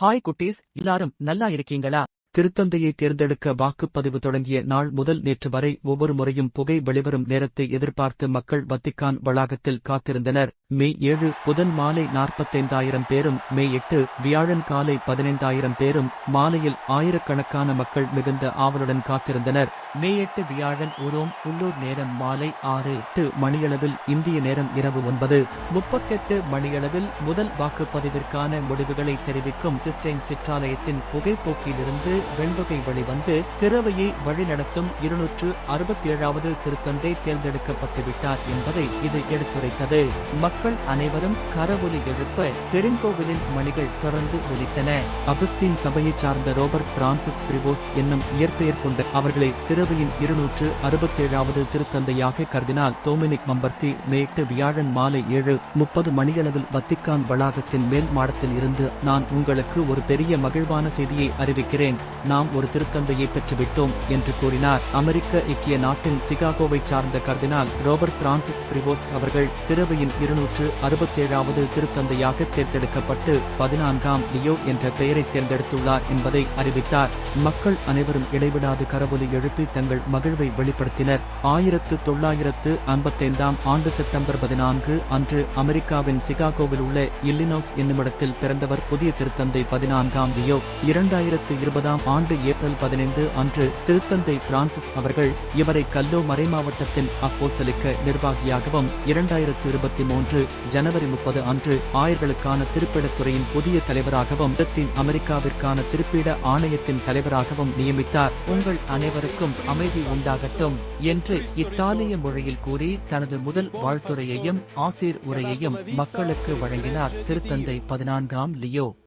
Hi குட்டீஸ் எல்லாரும் நல்லா இருக்கீங்களா? திருத்தந்தையை தேர்ந்தெடுக்க வாக்குப்பதிவு தொடங்கிய நாள் முதல் நேற்று வரை ஒவ்வொரு முறையும் புகை வெளிவரும் நேரத்தை எதிர்பார்த்து மக்கள் வத்திக்கான் வளாகத்தில் காத்திருந்தனர். மே ஏழு புதன் மாலை நாற்பத்தைந்தாயிரம் பேரும் மே எட்டு வியாழன் காலை பதினைந்தாயிரம் பேரும் மாலையில் ஆயிரக்கணக்கான மக்கள் மிகுந்த ஆவலுடன் காத்திருந்தனர். மே எட்டு வியாழன் உரோம் உள்ளூர் நேரம் மாலை ஆறு எட்டு மணியளவில் இந்திய நேரம் இரவு ஒன்பது. முப்பத்தெட்டு மணியளவில் முதல் வாக்குப்பதிவிற்கான முடிவுகளை தெரிவிக்கும் சிஸ்டைன் சிற்றாலயத்தின் புகைப்போக்கிலிருந்து வெண்பகை வெளிவந்து திறவையை வழிநடத்தும் இருநூற்று அறுபத்தி ஏழாவது திருத்தந்தை தேர்ந்தெடுக்கப்பட்டுவிட்டார் என்பதை இது எடுத்துரைத்தது. மக்கள் அனைவரும் கரவொலி எழுப்ப பெருங்கோவிலின் மணிகள் தொடர்ந்து ஒலித்தன. அகஸ்தீன் சபையைச் சார்ந்த ரோபர்ட் பிரான்சிஸ் பிரிவோஸ் என்னும் இயற்பெயர் கொண்ட அவர்களை திறவையின் இருநூற்று அறுபத்தேழாவது திருத்தந்தையாக கர்தினால் தோமினிக் மம்பர்த்தி நேற்று வியாழன் மாலை ஏழு முப்பது மணியளவில் வத்திக்கான் வளாகத்தின் மேல் மாடத்தில் இருந்து நான் உங்களுக்கு ஒரு பெரிய மகிழ்வான செய்தியை அறிவிக்கிறேன். நாம் ஒரு திருத்தந்தையை பெற்றுவிட்டோம் என்று கூறினார். அமெரிக்க ஐக்கிய நாட்டின் சிகாகோவைச் சார்ந்த கர்தினால் ரோபர்ட் பிரான்சிஸ் பிரிவோஸ் அவர்கள் திறவையின் இருநூற்று அறுபத்தேழாவது திருத்தந்தையாக தேர்ந்தெடுக்கப்பட்டு பதினான்காம் லியோ என்ற பெயரை தேர்ந்தெடுத்துள்ளார் என்பதை அறிவித்தார். மக்கள் அனைவரும் இடைவிடாது கரவொலி எழுப்பி தங்கள் மகிழ்வை வெளிப்படுத்தினர். ஆயிரத்து தொள்ளாயிரத்து ஐம்பத்தைந்தாம் ஆண்டு செப்டம்பர் பதினான்கு அன்று அமெரிக்காவின் சிகாகோவில் உள்ள இல்லினோஸ் என்னுமிடத்தில் பிறந்தவர் புதிய திருத்தந்தை பதினான்காம் லியோ இரண்டாயிரத்து இருபதாம் ஆண்டு ஏப்ரல் பதினைந்து அன்று திருத்தந்தை பிரான்சிஸ் அவர்கள் இவரை கல்லோ மறைமாவட்டத்தின் அப்போசலுக்கு நிர்வாகியாகவும் இரண்டாயிரத்து இருபத்தி மூன்று ஜனவரி முப்பது அன்று ஆயர்களுக்கான திருப்பிடத்துறையின் புதிய தலைவராகவும் அமெரிக்காவிற்கான திருப்பிட ஆணையத்தின் தலைவராகவும் நியமித்தார். உங்கள் அனைவருக்கும் அமைதி உண்டாகட்டும் என்று இத்தாலிய மொழியில் கூறி தனது முதல் வாழ்த்துறையையும் ஆசீர் உரையையும் மக்களுக்கு வழங்கினார் திருத்தந்தை பதினான்காம் லியோ.